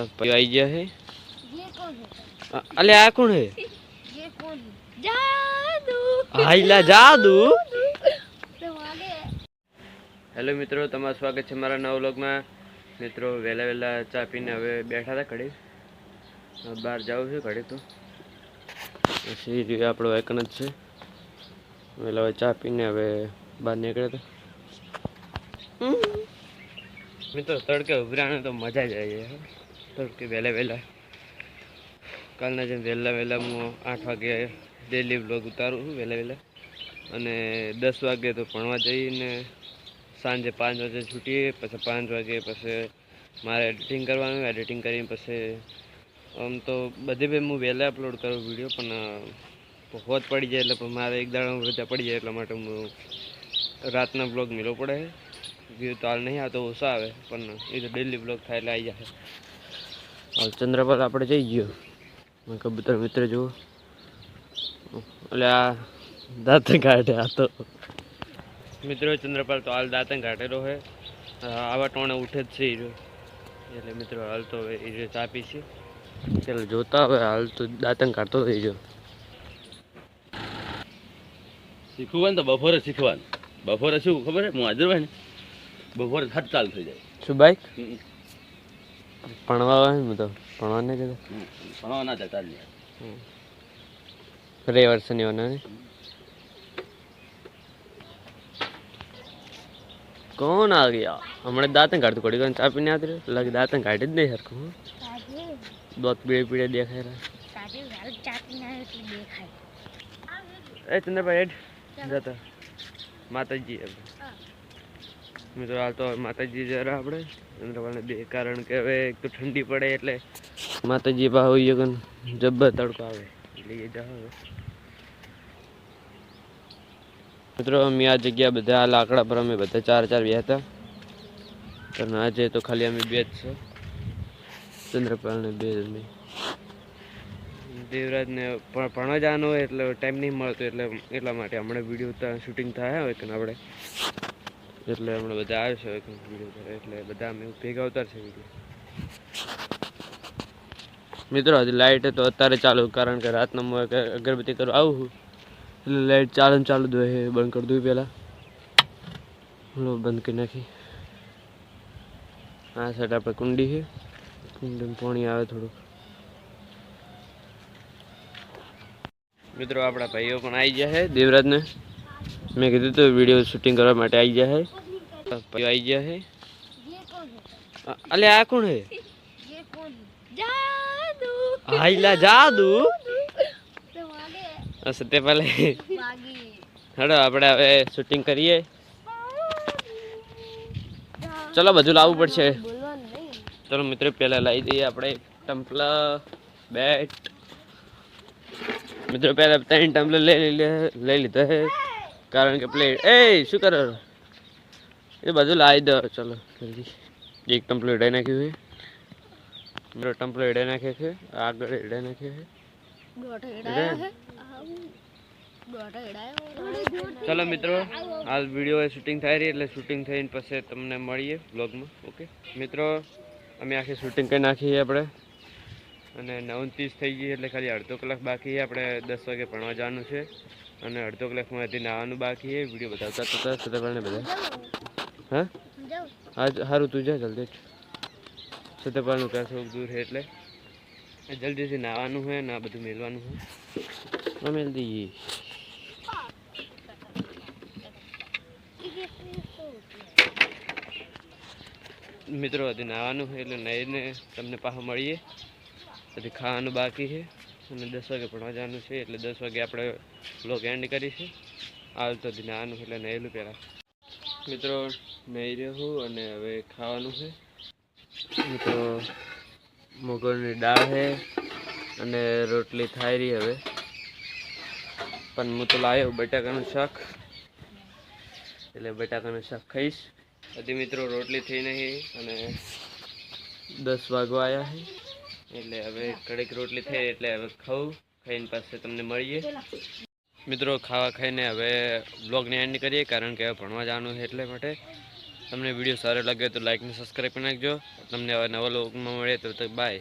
આવી ગયા હે? અલે આ કોણ હે? હાઈલા જાદુ! હેલો મિત્રો તમારું સ્વાગત છે મારા નવ વ્લોગમાં. મિત્રો વહેલા વહેલા ચા પીને હવે બેઠા હતા ઘડી બહાર જાઉં છું ઘડી તો. પછી રહ્યું આપણો એકન જ છે. વહેલા હવે ચા પીને હવે બહાર નીકળ્યા હતા. મિત્રો તડકે ઉભરાને તો મજા જ આવી જાય. તડકે વહેલા વહેલા. કાલના જેમ વહેલા વહેલા હું આઠ વાગે ડેલી બ્લોગ ઉતારું છું, વહેલા વહેલા. અને દસ વાગે તો ભણવા જઈને સાંજે પાંચ વાગે છૂટીએ, પછી પાંચ વાગે પછી મારે એડિટિંગ કરવાનું એડિટિંગ કરીને પછી આમ તો બધે બી હું વહેલા અપલોડ કરું વીડિયો પણ હોત પડી જાય એટલે પણ મારે એક દાડામાં રજા પડી જાય એટલા માટે હું રાતના બ્લોગ મેળવો પડે. વ્યૂ તો હાલ નહીં આવતો, ઓછા આવે, પણ એ તો ડેલી બ્લોગ થાય એટલે આવી જાય. હાલ ચંદ્રપાલ આપણે જઈ ગયો. મેં કબૂતર મિત્ર જુઓ. એટલે આ દાંતણ કાઢે આ તો. મિત્રો ચંદ્રપાલ તો હાલ દાંતણ કાઢેલો છે આવા ટોણે ઉઠે જ છે એટલે મિત્રો હાલ તો એ રીતે આપી છે. ચાલો જોતા હવે હાલ તો દાંતણ કાઢતો થઈ ગયો શીખવું તો બપોરે શીખવાનું. બપોરે શું ખબર છે? હું હાજર હોય ને બપોરે હાથ ચાલુ થઈ જાય. શું બાઈક. ભણવા આવે ને તો ભણવા નહીં જતા? ભણવા ના જતા રે વર્ષની વાર કોણ આ ગયા? હમણાં દાંતણ કાઢતું કડી ગયું. ચા પીને આવતી લગ દાંતણ કાઢી જ નહીં સરખું દોત પીળે પીળે દેખાય રહ્યા એ ચંદ્રભાઈ હેઠ માતાજી મિત્રો હાલ તો માતાજી જરા આપણે ચંદ્રપાળને બે કારણ કે હવે એક તો ઠંડી પડે એટલે માતાજી પાસે હોઈએ કન જબ્બર તડકો આવે. એટલે એ હવે. મિત્રો, અમે આ જગ્યા બધા, આ લાકડા પર અમે બધા ચાર ચાર બે હતા. અને આજે તો ખાલી અમે બે જ છો. ચંદ્રપાળને બે જ અમે. દેવરાજને પણ ભણવા જવાનું હોય એટલે ટાઈમ નહીં મળતો, એટલે એટલા માટે હમણાં વીડિયો શૂટિંગ થાય હોય કે આપણે. એટલે હમણાં બધા આવે છે એટલે બધા અમે ભેગા ઉતારશે વીડિયો મિત્રો, હજી લાઇટ તો અત્યારે ચાલુ કારણ કે રાતના હું અગરબત્તી કરવા આવું છું. એટલે લાઇટ ચાલુ ચાલુ દો એ બંધ કરી દઉં પહેલાં. હું બંધ કરી નાખી. આ સાઈડ આપણે કુંડી છે. કુંડીમાં પાણી આવે થોડુંક. મિત્રો, આપણા ભાઈઓ પણ આવી ગયા છે, દેવરાજને. મેં કીધું તો વીડિયો શૂટિંગ કરવા માટે આવી ગયા હે. આવી ગયા હે? અલે આ કોણ હે? હાઈલા જાદુ? સત્ય પાલે હડો આપણે હવે શૂટિંગ કરીએ. ચલો બધું લાવવું પડશે. ચલો મિત્ર પહેલાં લાવી દઈએ આપણે ટમ્પલા બેટ. મિત્રો પહેલાં ત્રણ ટમ્પલર લઈ લઈ લીધા હે કારણ કે પ્લેટ એ શું કરો? એ બાજુ લાવી દો ચલો જલ્દી. એક ટમ્પલો હેડાઈ નાખ્યું છે. મારો ટમ્પલો હેડાઈ નાખે છે. આગળ હેડાઈ નાખે છે. ચલો મિત્રો આ વીડિયો શૂટિંગ થાય રહી એટલે શૂટિંગ થઈને પછી તમને મળીએ બ્લોગમાં ઓકે મિત્રો અમે આખી શૂટિંગ કરી નાખીએ આપણે. અને નવ ત્રીસ થઈ ગઈ એટલે ખાલી અડધો કલાક બાકી આપણે દસ વાગે ભણવા જવાનું છે. અને અડધો કલાકમાં હજી નાવાનું બાકી છે. વીડિયો બતાવતા હતા સત્યપાલને બધા. હા? હા સારું તું જા જલ્દી. સત્યપાલનું ક્યાં થોડુંક દૂર છે એટલે. જલ્દીથી નાવાનું છે ને આ બધું મેળવાનું છે. અમે દઈએ. મિત્રો, હજી નાવાનું છે એટલે નાહીને તમને પાછા મળીએ. પછી ખાવાનું બાકી છે. અને દસ વાગે ભણવા જવાનું છે, એટલે દસ વાગે આપણે બ્લોગ એન્ડ કરીશું હાલ તો નાનું એટલે નહેલું પહેલાં. મિત્રો નહીં રહ્યો અને હવે ખાવાનું છે. મિત્રો મગરની દાળ છે અને રોટલી થાય રહી હવે. પણ હું તો લાવ્યો બટાકાનું શાક. એટલે બટાકાનું શાક ખાઈશ. હજી મિત્રો રોટલી થઈ નહીં અને દસ વાગવા આવ્યા છે. એટલે હવે કડક રોટલી થઈ એટલે હવે ખાવું ખાઈને પાસે તમને મળીએ. મિત્રો, ખાવા ખાઈને હવે બ્લોગને એન્ડ કરીએ, કારણ કે હવે ભણવા જવાનું છે એટલે માટે. તમને વીડિયો સારો લાગ્યો તો લાઈક ને સબસ્ક્રાઈબ કરી નાખજો. તમને હવે નવા લોકમાં મળે તો બાય